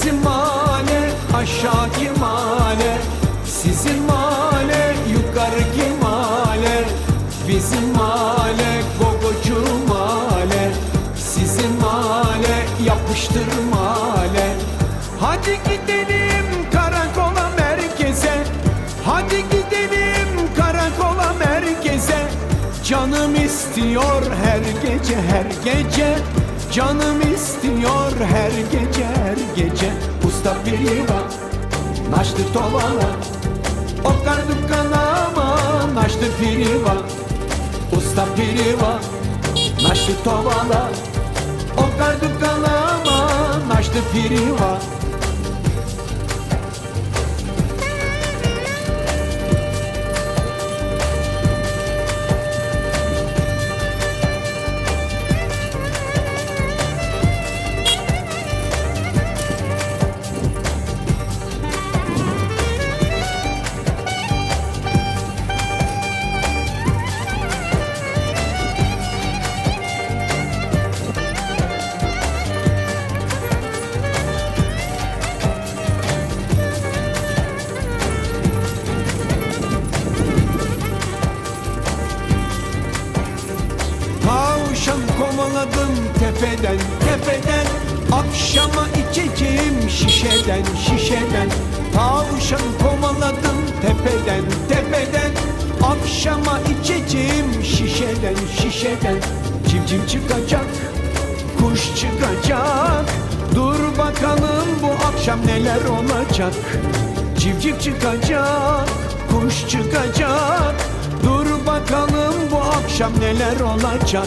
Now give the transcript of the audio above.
Bizim mahalle aşağı kimale Sizin mahalle yukarı kimale Bizim mahalle gogocu mahalle Sizin mahalle yapıştır mahalle Hadi gidelim karakola merkeze. Hadi gidelim karakola merkeze. Canım istiyor her gece her gece. Canım istiyor her gece her gece. Usta piva naştı tovala Okar dükkanama naştı piva Usta piva naştı tovala Okar dükkanama naştı piva tepeden tepeden. Akşama içeceğim şişeden şişeden. Tavşan kovaladım tepeden tepeden. Akşama içeceğim şişeden şişeden. Civciv çıkacak? Kuş çıkacak. Dur bakalım bu akşam neler olacak? Civciv çıkacak kuş çıkacak. Dur bakalım bu akşam neler olacak